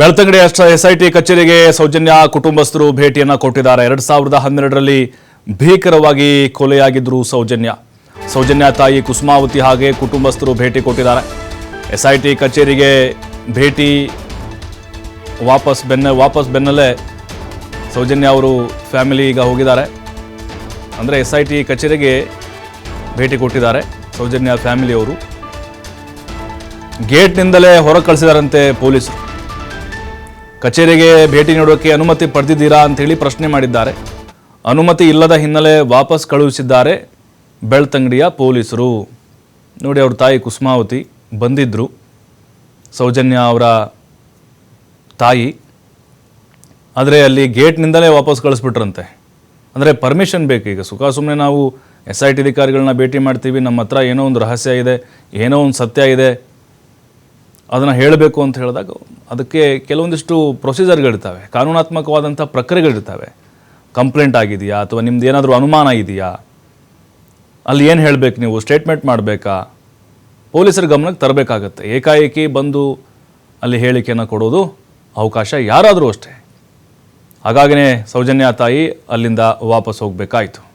ಬೆಳ್ತಂಗಡಿ ಅಷ್ಟ ಎಸ್ಐಟಿ ಕಚೇರಿಗೆ ಸೌಜನ್ಯ ಕುಟುಂಬಸ್ಥರು ಭೇಟಿಯನ್ನು ಕೊಟ್ಟಿದ್ದಾರೆ. ಎರಡ್ ಸಾವಿರದ ಹನ್ನೆರಡರಲ್ಲಿ ಭೀಕರವಾಗಿ ಕೊಲೆಯಾಗಿದ್ರು ಸೌಜನ್ಯ. ಸೌಜನ್ಯ ತಾಯಿ ಕುಸುಮಾವತಿ ಹಾಗೆ ಕುಟುಂಬಸ್ಥರು ಭೇಟಿ ಕೊಟ್ಟಿದ್ದಾರೆ. ಎಸ್ಐಟಿ ಕಚೇರಿಗೆ ಭೇಟಿ ವಾಪಸ್ ಬೆನ್ನ, ವಾಪಸ್ ಬೆನ್ನಲ್ಲೇ ಸೌಜನ್ಯ ಅವರು ಫ್ಯಾಮಿಲಿ ಈಗ ಹೋಗಿದ್ದಾರೆ. ಅಂದರೆ ಎಸ್ ಐ ಟಿ ಕಚೇರಿಗೆ ಭೇಟಿ ಕೊಟ್ಟಿದ್ದಾರೆ ಸೌಜನ್ಯ ಫ್ಯಾಮಿಲಿಯವರು. ಗೇಟ್ನಿಂದಲೇ ಹೊರ ಕಳಿಸಿದಾರಂತೆ ಪೊಲೀಸರು. ಕಚೇರಿಗೆ ಭೇಟಿ ನೀಡೋಕೆ ಅನುಮತಿ ಪಡೆದಿದ್ದೀರಾ ಅಂತೇಳಿ ಪ್ರಶ್ನೆ ಮಾಡಿದ್ದಾರೆ. ಅನುಮತಿ ಇಲ್ಲದ ಹಿನ್ನೆಲೆ ವಾಪಸ್ ಕಳುಹಿಸಿದ್ದಾರೆ ಬೆಳ್ತಂಗಡಿಯ ಪೊಲೀಸರು. ನೋಡಿ, ಅವ್ರ ತಾಯಿ ಕುಸುಮಾವತಿ ಬಂದಿದ್ದರು ಸೌಜನ್ಯ ಅವರ ತಾಯಿ. ಆದರೆ ಅಲ್ಲಿ ಗೇಟ್ನಿಂದಲೇ ವಾಪಸ್ ಕಳಿಸ್ಬಿಟ್ರಂತೆ. ಅಂದರೆ ಪರ್ಮಿಷನ್ ಬೇಕು ಈಗ. ಸುಖ ಸುಮ್ಮನೆ ನಾವು ಎಸ್ ಐ ಟಿ ಅಧಿಕಾರಿಗಳನ್ನ ಭೇಟಿ ಮಾಡ್ತೀವಿ. ನಮ್ಮ ಹತ್ರ ಏನೋ ಒಂದು ರಹಸ್ಯ ಇದೆ, ಏನೋ ಒಂದು ಸತ್ಯ ಇದೆ. ಅದನ್ನು ಹೇಳಬೇಕು ಅಂತ ಹೇಳಿದಾಗ ಅದಕ್ಕೆ ಕೆಲವೊಂದಿಷ್ಟು ಪ್ರೊಸೀಜರ್ಗಳಿರ್ತವೆ ಕಾನೂನಾತ್ಮಕವಾದಂಥ ಪ್ರಕ್ರಿಯೆಗಳಿರ್ತವೆ. ಕಂಪ್ಲೇಂಟ್ ಆಗಿದೆಯಾ ಅಥವಾ ನಿಮ್ದು ಏನಾದರೂ ಅನುಮಾನ ಇದೆಯಾ? ಅಲ್ಲಿ ಏನು ಹೇಳಬೇಕು ನೀವು? ಸ್ಟೇಟ್ಮೆಂಟ್ ಮಾಡಬೇಕಾ? ಪೊಲೀಸರ ಗಮನಕ್ಕೆ ತರಬೇಕಾಗತ್ತೆ. ಏಕಾಏಕಿ ಬಂದು ಅಲ್ಲಿ ಹೇಳಿಕೆಯನ್ನು ಕೊಡೋದು ಅವಕಾಶ ಯಾರಾದರೂ ಅಷ್ಟೇ. ಹಾಗಾಗಿನೇ ಸೌಜನ್ಯ ತಾಯಿ ಅಲ್ಲಿಂದ ವಾಪಸ್ ಹೋಗಬೇಕಾಯಿತು.